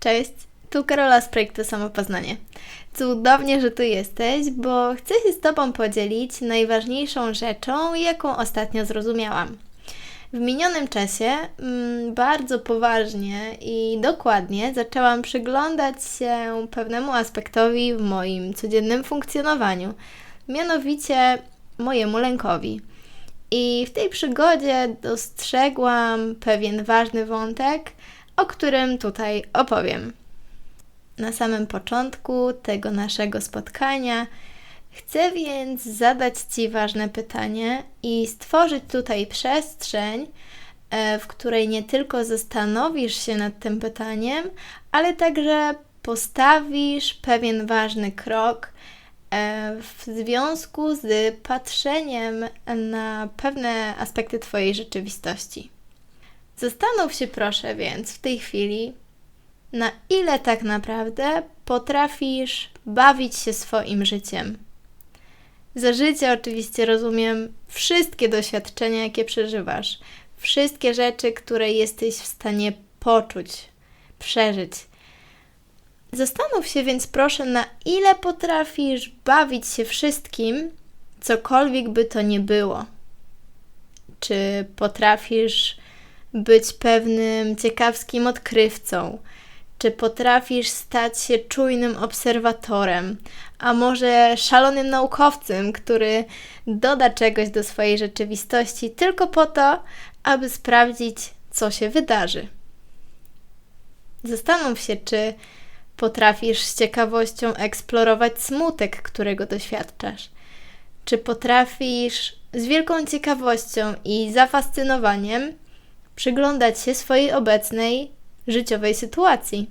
Cześć, tu Karola z projektu Samopoznanie. Cudownie, że tu jesteś, bo chcę się z Tobą podzielić najważniejszą rzeczą, jaką ostatnio zrozumiałam. W minionym czasie mm, bardzo poważnie i dokładnie zaczęłam przyglądać się pewnemu aspektowi w moim codziennym funkcjonowaniu, mianowicie mojemu lękowi. I w tej przygodzie dostrzegłam pewien ważny wątek, o którym tutaj opowiem. Na samym początku tego naszego spotkania chcę więc zadać Ci ważne pytanie i stworzyć tutaj przestrzeń, e, w której nie tylko zastanowisz się nad tym pytaniem, ale także postawisz pewien ważny krok e, w związku z patrzeniem na pewne aspekty Twojej rzeczywistości. Zastanów się proszę więc w tej chwili, na ile tak naprawdę potrafisz bawić się swoim życiem. Za życie oczywiście rozumiem wszystkie doświadczenia, jakie przeżywasz, wszystkie rzeczy, które jesteś w stanie poczuć, przeżyć. Zastanów się więc proszę, na ile potrafisz bawić się wszystkim, cokolwiek by to nie było. Czy potrafisz być pewnym ciekawskim odkrywcą? Czy potrafisz stać się czujnym obserwatorem, a może szalonym naukowcem, który doda czegoś do swojej rzeczywistości tylko po to, aby sprawdzić, co się wydarzy? Zastanów się, czy potrafisz z ciekawością eksplorować smutek, którego doświadczasz. Czy potrafisz z wielką ciekawością i zafascynowaniem przyglądać się swojej obecnej życiowej sytuacji.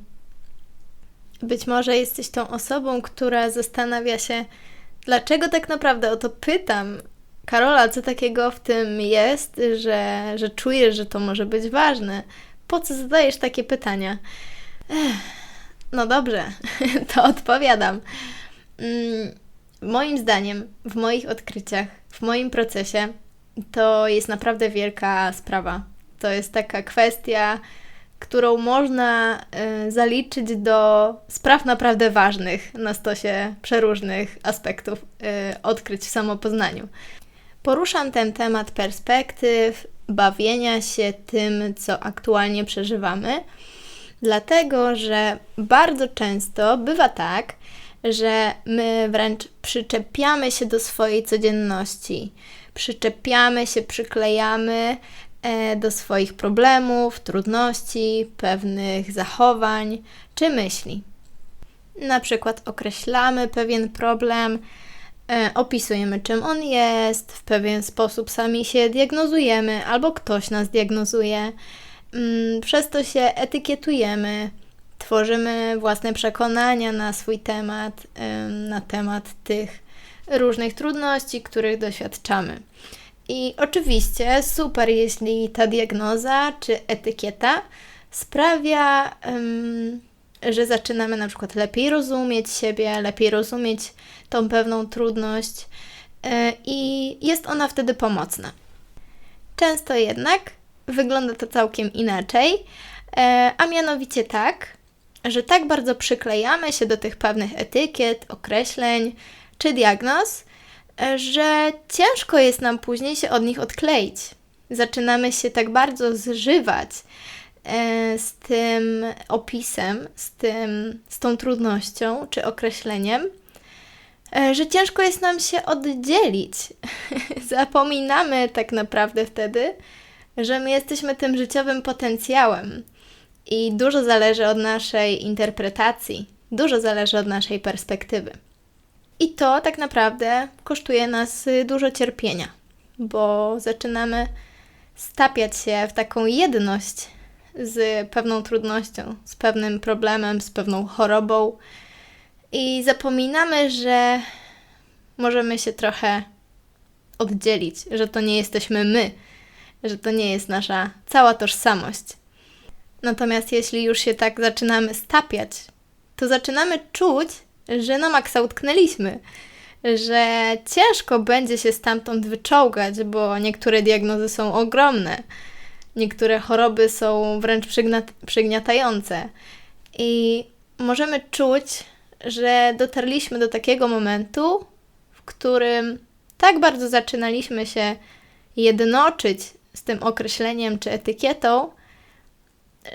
Być może jesteś tą osobą, która zastanawia się, dlaczego tak naprawdę o to pytam. Karola, co takiego w tym jest, że, że czujesz, że to może być ważne? Po co zadajesz takie pytania? Ech, no dobrze, to odpowiadam. Mm, moim zdaniem, w moich odkryciach, w moim procesie, to jest naprawdę wielka sprawa. To jest taka kwestia, którą można y, zaliczyć do spraw naprawdę ważnych na stosie przeróżnych aspektów y, odkryć w samopoznaniu. Poruszam ten temat perspektyw, bawienia się tym, co aktualnie przeżywamy, dlatego że bardzo często bywa tak, że my wręcz przyczepiamy się do swojej codzienności, przyczepiamy się, przyklejamy do swoich problemów, trudności, pewnych zachowań czy myśli. Na przykład określamy pewien problem, e, opisujemy czym on jest, w pewien sposób sami się diagnozujemy albo ktoś nas diagnozuje. Mm, przez to się etykietujemy, tworzymy własne przekonania na swój temat, na temat tych różnych trudności, których doświadczamy. I oczywiście super, jeśli ta diagnoza czy etykieta sprawia, um, że zaczynamy na przykład lepiej rozumieć siebie, lepiej rozumieć tą pewną trudność yy, i jest ona wtedy pomocna. Często jednak wygląda to całkiem inaczej, yy, a mianowicie tak, że tak bardzo przyklejamy się do tych pewnych etykiet, określeń czy diagnoz, że ciężko jest nam później się od nich odkleić. Zaczynamy się tak bardzo zżywać e, z tym opisem, z, tym, z tą trudnością czy określeniem, e, że ciężko jest nam się oddzielić. Zapominamy tak naprawdę wtedy, że my jesteśmy tym życiowym potencjałem i dużo zależy od naszej interpretacji, dużo zależy od naszej perspektywy. I to tak naprawdę kosztuje nas y, dużo cierpienia, bo zaczynamy stapiać się w taką jedność z pewną trudnością, z pewnym problemem, z pewną chorobą i zapominamy, że możemy się trochę oddzielić, że to nie jesteśmy my, że to nie jest nasza cała tożsamość. Natomiast jeśli już się tak zaczynamy stapiać, to zaczynamy czuć, że na maksa utknęliśmy, że ciężko będzie się stamtąd wyczołgać, bo niektóre diagnozy są ogromne, niektóre choroby są wręcz przygniatające. I możemy czuć, że dotarliśmy do takiego momentu, w którym tak bardzo zaczynaliśmy się jednoczyć z tym określeniem czy etykietą,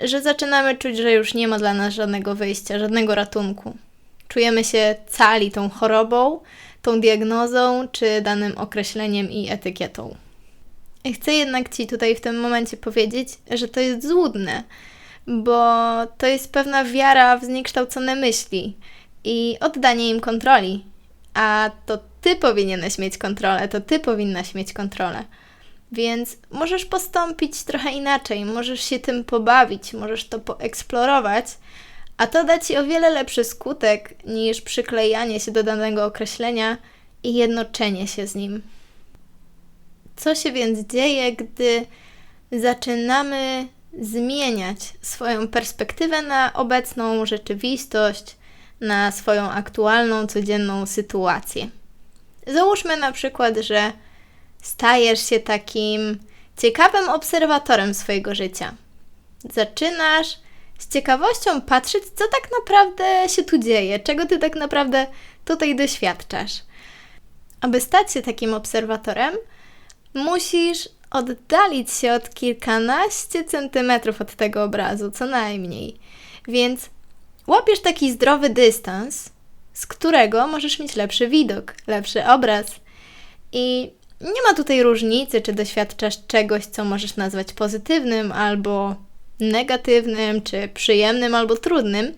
że zaczynamy czuć, że już nie ma dla nas żadnego wyjścia, żadnego ratunku. Czujemy się cali tą chorobą, tą diagnozą czy danym określeniem i etykietą. Chcę jednak Ci tutaj w tym momencie powiedzieć, że to jest złudne, bo to jest pewna wiara w zniekształcone myśli i oddanie im kontroli. A to Ty powinieneś mieć kontrolę, to Ty powinnaś mieć kontrolę. Więc możesz postąpić trochę inaczej, możesz się tym pobawić, możesz to poeksplorować, a to da ci o wiele lepszy skutek niż przyklejanie się do danego określenia i jednoczenie się z nim. Co się więc dzieje, gdy zaczynamy zmieniać swoją perspektywę na obecną rzeczywistość, na swoją aktualną, codzienną sytuację? Załóżmy na przykład, że stajesz się takim ciekawym obserwatorem swojego życia. Zaczynasz z ciekawością patrzeć, co tak naprawdę się tu dzieje, czego ty tak naprawdę tutaj doświadczasz. Aby stać się takim obserwatorem, musisz oddalić się od kilkanaście centymetrów od tego obrazu, co najmniej. Więc łapiesz taki zdrowy dystans, z którego możesz mieć lepszy widok, lepszy obraz. I nie ma tutaj różnicy, czy doświadczasz czegoś, co możesz nazwać pozytywnym albo negatywnym, czy przyjemnym albo trudnym,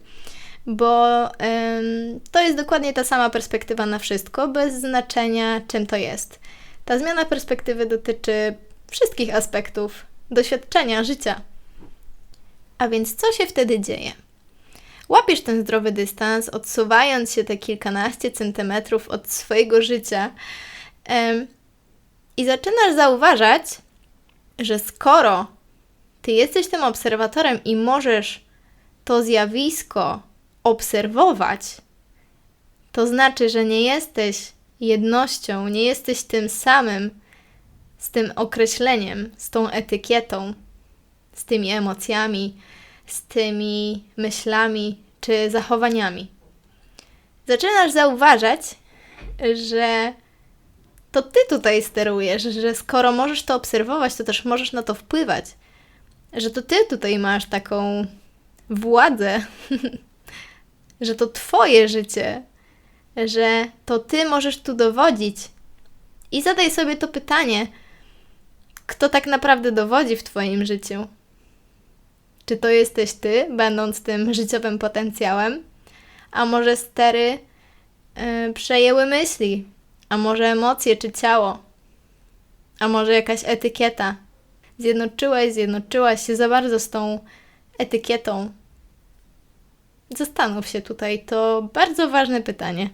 bo ym, to jest dokładnie ta sama perspektywa na wszystko, bez znaczenia, czym to jest. Ta zmiana perspektywy dotyczy wszystkich aspektów doświadczenia życia. A więc co się wtedy dzieje? Łapiesz ten zdrowy dystans, odsuwając się te kilkanaście centymetrów od swojego życia ym, i zaczynasz zauważać, że skoro ty jesteś tym obserwatorem i możesz to zjawisko obserwować, to znaczy, że nie jesteś jednością, nie jesteś tym samym z tym określeniem, z tą etykietą, z tymi emocjami, z tymi myślami czy zachowaniami. Zaczynasz zauważać, że to ty tutaj sterujesz, że skoro możesz to obserwować, to też możesz na to wpływać, że to ty tutaj masz taką władzę, że to twoje życie, że to ty możesz tu dowodzić. I zadaj sobie to pytanie, kto tak naprawdę dowodzi w twoim życiu? Czy to jesteś ty, będąc tym życiowym potencjałem? A może stery yy, przejęły myśli? A może emocje czy ciało? A może jakaś etykieta? Zjednoczyłeś, zjednoczyłaś się za bardzo z tą etykietą. Zastanów się tutaj, to bardzo ważne pytanie.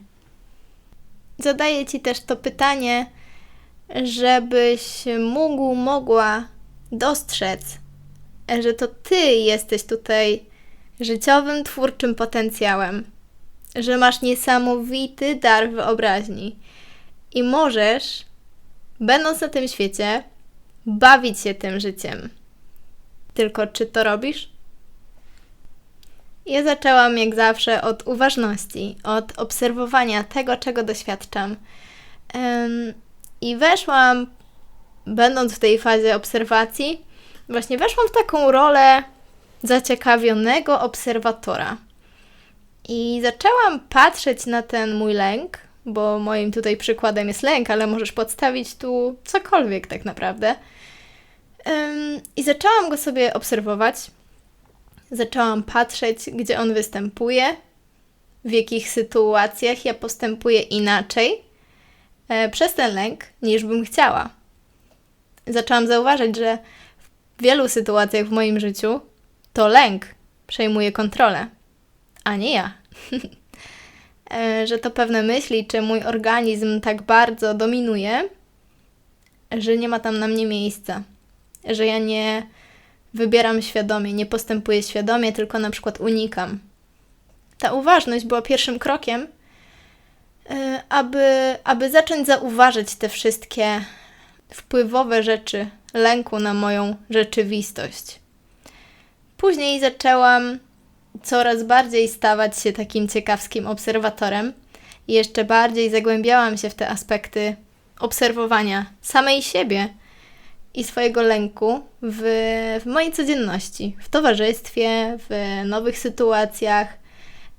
Zadaję Ci też to pytanie, żebyś mógł, mogła dostrzec, że to Ty jesteś tutaj życiowym, twórczym potencjałem, że masz niesamowity dar wyobraźni i możesz, będąc na tym świecie, bawić się tym życiem. Tylko czy to robisz? Ja zaczęłam jak zawsze od uważności, od obserwowania tego, czego doświadczam. Um, I weszłam, będąc w tej fazie obserwacji, właśnie weszłam w taką rolę zaciekawionego obserwatora. I zaczęłam patrzeć na ten mój lęk, bo moim tutaj przykładem jest lęk, ale możesz podstawić tu cokolwiek tak naprawdę. I zaczęłam go sobie obserwować. Zaczęłam patrzeć, gdzie on występuje, w jakich sytuacjach ja postępuję inaczej e, przez ten lęk, niż bym chciała. Zaczęłam zauważyć, że w wielu sytuacjach w moim życiu to lęk przejmuje kontrolę, a nie ja. E, że to pewne myśli, czy mój organizm tak bardzo dominuje, że nie ma tam na mnie miejsca. Że ja nie wybieram świadomie, nie postępuję świadomie, tylko na przykład unikam. Ta uważność była pierwszym krokiem, e, aby, aby zacząć zauważyć te wszystkie wpływowe rzeczy lęku na moją rzeczywistość. Później zaczęłam coraz bardziej stawać się takim ciekawskim obserwatorem i jeszcze bardziej zagłębiałam się w te aspekty obserwowania samej siebie i swojego lęku w, w mojej codzienności, w towarzystwie, w nowych sytuacjach,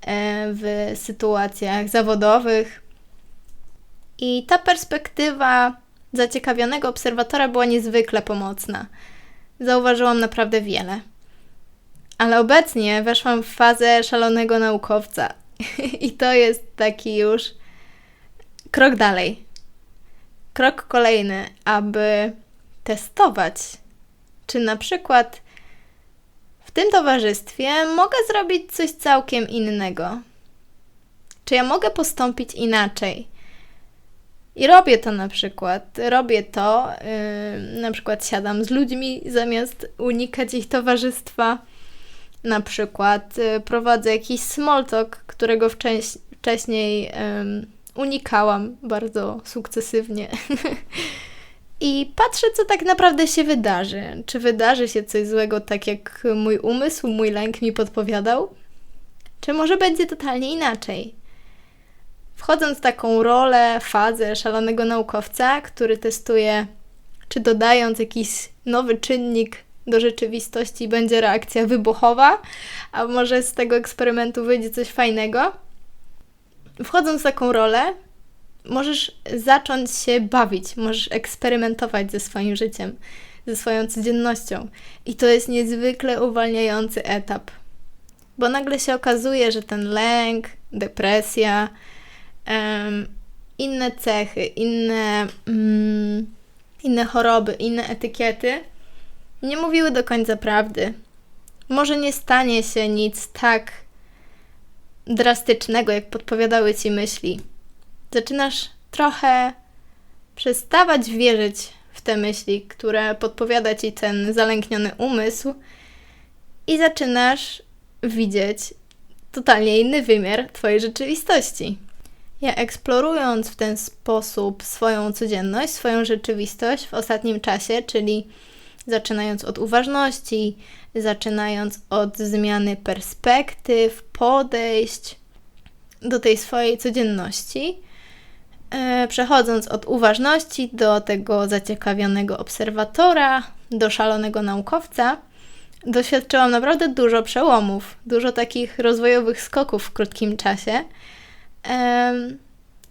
e, w sytuacjach zawodowych. I ta perspektywa zaciekawionego obserwatora była niezwykle pomocna. Zauważyłam naprawdę wiele. Ale obecnie weszłam w fazę szalonego naukowca. I to jest taki już krok dalej. Krok kolejny, aby testować, czy na przykład w tym towarzystwie mogę zrobić coś całkiem innego. Czy ja mogę postąpić inaczej? I robię to na przykład. Robię to, yy, na przykład siadam z ludźmi zamiast unikać ich towarzystwa. Na przykład yy, prowadzę jakiś small talk, którego wcześ- wcześniej yy, unikałam bardzo sukcesywnie. I patrzę, co tak naprawdę się wydarzy. Czy wydarzy się coś złego, tak jak mój umysł, mój lęk mi podpowiadał? Czy może będzie totalnie inaczej? Wchodząc w taką rolę, fazę szalonego naukowca, który testuje, czy dodając jakiś nowy czynnik do rzeczywistości będzie reakcja wybuchowa, a może z tego eksperymentu wyjdzie coś fajnego. Wchodząc w taką rolę, możesz zacząć się bawić, możesz eksperymentować ze swoim życiem, ze swoją codziennością. I to jest niezwykle uwalniający etap, bo nagle się okazuje, że ten lęk, depresja, um, inne cechy, inne, um, inne choroby, inne etykiety nie mówiły do końca prawdy. Może nie stanie się nic tak drastycznego, jak podpowiadały ci myśli zaczynasz trochę przestawać wierzyć w te myśli, które podpowiada ci ten zalękniony umysł, i zaczynasz widzieć totalnie inny wymiar Twojej rzeczywistości. Ja eksplorując w ten sposób swoją codzienność, swoją rzeczywistość w ostatnim czasie, czyli zaczynając od uważności, zaczynając od zmiany perspektyw, podejść do tej swojej codzienności, E, przechodząc od uważności do tego zaciekawionego obserwatora, do szalonego naukowca, doświadczyłam naprawdę dużo przełomów, dużo takich rozwojowych skoków w krótkim czasie.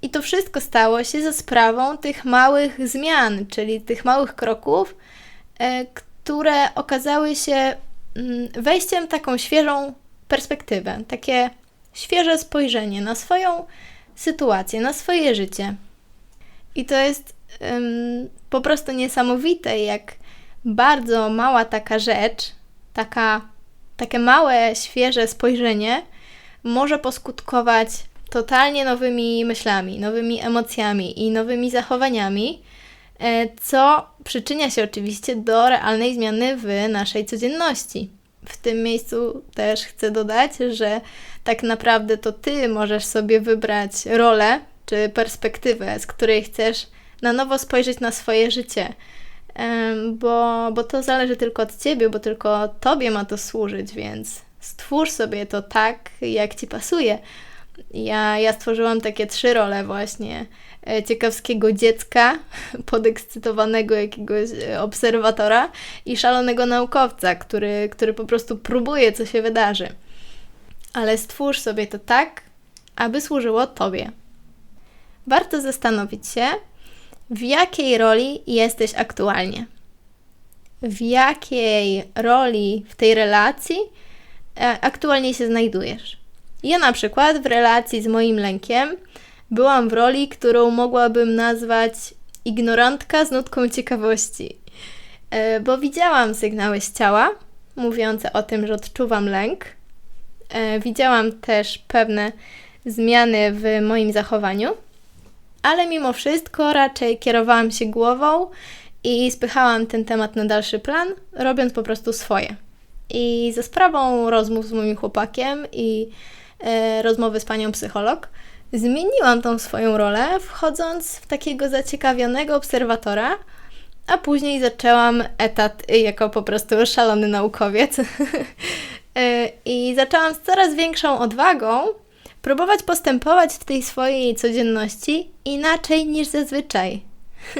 I to wszystko stało się za sprawą tych małych zmian, czyli tych małych kroków, które okazały się mm, wejściem taką świeżą perspektywę, takie świeże spojrzenie na swoją sytuację, na swoje życie. I to jest po prostu niesamowite, jak bardzo mała taka rzecz, taka, takie małe, świeże spojrzenie może poskutkować totalnie nowymi myślami, nowymi emocjami i nowymi zachowaniami, e, co przyczynia się oczywiście do realnej zmiany w naszej codzienności. W tym miejscu też chcę dodać, że tak naprawdę to ty możesz sobie wybrać rolę czy perspektywę, z której chcesz na nowo spojrzeć na swoje życie. Bo, bo to zależy tylko od ciebie, bo tylko tobie ma to służyć, więc stwórz sobie to tak, jak ci pasuje. Ja, ja stworzyłam takie trzy role właśnie ciekawskiego dziecka, podekscytowanego jakiegoś e, obserwatora i szalonego naukowca, który, który po prostu próbuje, co się wydarzy. Ale stwórz sobie to tak, aby służyło Tobie. Warto zastanowić się, w jakiej roli jesteś aktualnie. W jakiej roli w tej relacji e, aktualnie się znajdujesz. Ja na przykład w relacji z moim lękiem byłam w roli, którą mogłabym nazwać ignorantka z nutką ciekawości, e, bo widziałam sygnały z ciała mówiące o tym, że odczuwam lęk. E, widziałam też pewne zmiany w moim zachowaniu, ale mimo wszystko raczej kierowałam się głową i spychałam ten temat na dalszy plan, robiąc po prostu swoje. I za sprawą rozmów z moim chłopakiem i e, rozmowy z panią psycholog, zmieniłam tą swoją rolę, wchodząc w takiego zaciekawionego obserwatora, a później zaczęłam etat jako po prostu szalony naukowiec. Yy, I zaczęłam z coraz większą odwagą próbować postępować w tej swojej codzienności inaczej niż zazwyczaj.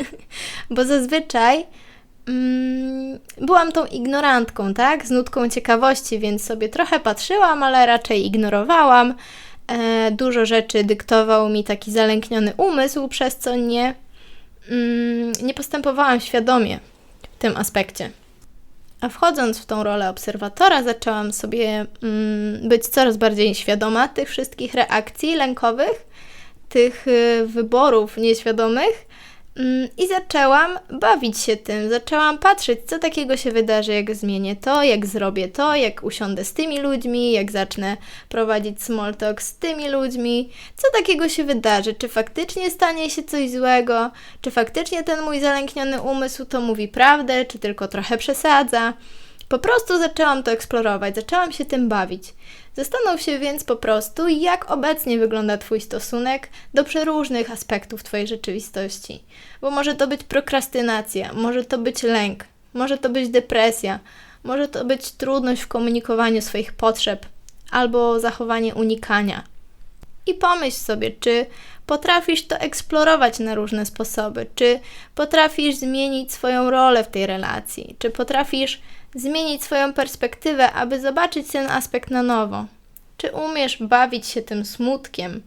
Bo zazwyczaj mm, byłam tą ignorantką, tak? Z nutką ciekawości, więc sobie trochę patrzyłam, ale raczej ignorowałam. E, dużo rzeczy dyktował mi taki zalękniony umysł, przez co nie, mm, nie postępowałam świadomie w tym aspekcie. A wchodząc w tą rolę obserwatora, zaczęłam sobie mm, być coraz bardziej świadoma tych wszystkich reakcji lękowych, tych y, wyborów nieświadomych I zaczęłam bawić się tym, zaczęłam patrzeć, co takiego się wydarzy, jak zmienię to, jak zrobię to, jak usiądę z tymi ludźmi, jak zacznę prowadzić small talk z tymi ludźmi, co takiego się wydarzy, czy faktycznie stanie się coś złego, czy faktycznie ten mój zalękniony umysł to mówi prawdę, czy tylko trochę przesadza. Po prostu zaczęłam to eksplorować, zaczęłam się tym bawić. Zastanów się więc po prostu, jak obecnie wygląda Twój stosunek do przeróżnych aspektów Twojej rzeczywistości. Bo może to być prokrastynacja, może to być lęk, może to być depresja, może to być trudność w komunikowaniu swoich potrzeb albo zachowanie unikania. I pomyśl sobie, czy potrafisz to eksplorować na różne sposoby, czy potrafisz zmienić swoją rolę w tej relacji, czy potrafisz zmienić swoją perspektywę, aby zobaczyć ten aspekt na nowo. Czy umiesz bawić się tym smutkiem?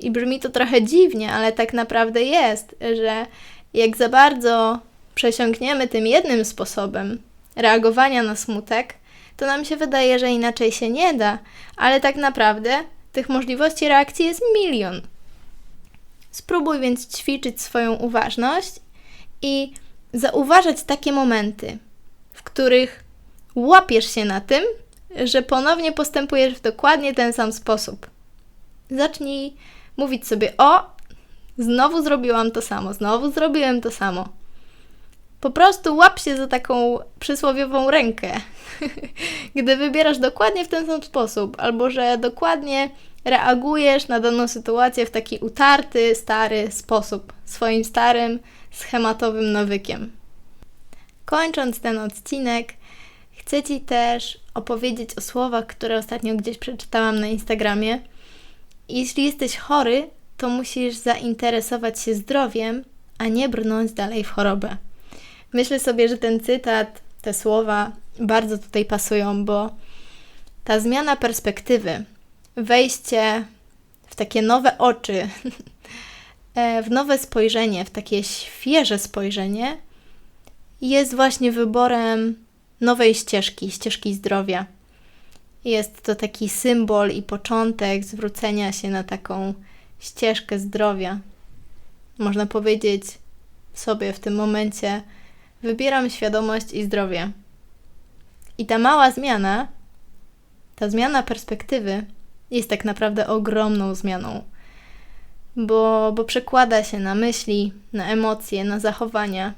I brzmi to trochę dziwnie, ale tak naprawdę jest, że jak za bardzo przesiąkniemy tym jednym sposobem reagowania na smutek, to nam się wydaje, że inaczej się nie da, ale tak naprawdę tych możliwości reakcji jest milion. Spróbuj więc ćwiczyć swoją uważność i zauważać takie momenty, w których łapiesz się na tym, że ponownie postępujesz w dokładnie ten sam sposób. Zacznij mówić sobie: O, znowu zrobiłam to samo, znowu zrobiłem to samo. Po prostu łap się za taką przysłowiową rękę, gdy wybierasz dokładnie w ten sam sposób, albo że dokładnie reagujesz na daną sytuację w taki utarty, stary sposób, swoim starym, schematowym nawykiem. Kończąc ten odcinek, chcę Ci też opowiedzieć o słowach, które ostatnio gdzieś przeczytałam na Instagramie. Jeśli jesteś chory, to musisz zainteresować się zdrowiem, a nie brnąć dalej w chorobę. Myślę sobie, że ten cytat, te słowa bardzo tutaj pasują, bo ta zmiana perspektywy, wejście w takie nowe oczy, e, w nowe spojrzenie, w takie świeże spojrzenie, jest właśnie wyborem nowej ścieżki, ścieżki zdrowia. Jest to taki symbol i początek zwrócenia się na taką ścieżkę zdrowia. Można powiedzieć sobie w tym momencie: wybieram świadomość i zdrowie. I ta mała zmiana, ta zmiana perspektywy jest tak naprawdę ogromną zmianą, bo, bo przekłada się na myśli, na emocje, na zachowania,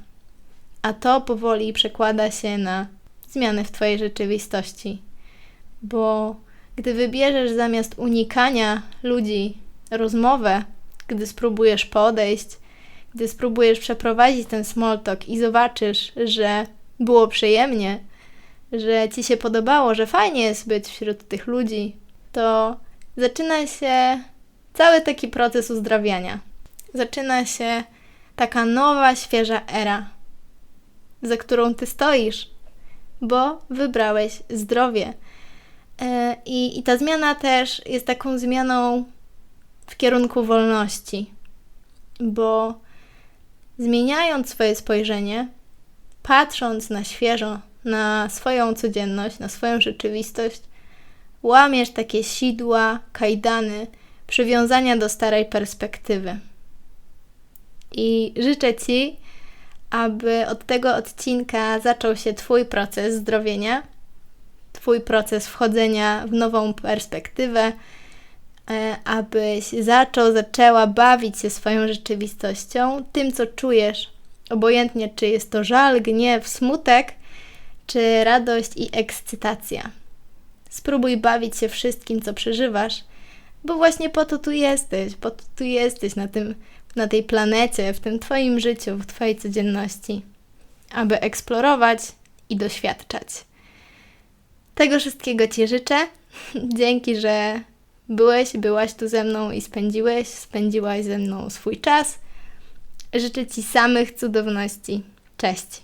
a to powoli przekłada się na zmiany w Twojej rzeczywistości. Bo gdy wybierzesz zamiast unikania ludzi rozmowę, gdy spróbujesz podejść, gdy spróbujesz przeprowadzić ten small talk i zobaczysz, że było przyjemnie, że Ci się podobało, że fajnie jest być wśród tych ludzi, to zaczyna się cały taki proces uzdrawiania. Zaczyna się taka nowa, świeża era, za którą Ty stoisz, bo wybrałeś zdrowie. E, I, I ta zmiana też jest taką zmianą w kierunku wolności, bo zmieniając swoje spojrzenie, patrząc na świeżo, na swoją codzienność, na swoją rzeczywistość, łamiesz takie sidła, kajdany, przywiązania do starej perspektywy. I życzę Ci, aby od tego odcinka zaczął się Twój proces zdrowienia, Twój proces wchodzenia w nową perspektywę, e, abyś zaczął, zaczęła bawić się swoją rzeczywistością, tym co czujesz, obojętnie czy jest to żal, gniew, smutek, czy radość i ekscytacja. Spróbuj bawić się wszystkim, co przeżywasz, bo właśnie po to tu jesteś, po to tu jesteś na tym na tej planecie, w tym Twoim życiu, w Twojej codzienności, aby eksplorować i doświadczać. Tego wszystkiego Ci życzę. Dzięki, że byłeś, byłaś tu ze mną i spędziłeś, spędziłaś ze mną swój czas. Życzę Ci samych cudowności. Cześć.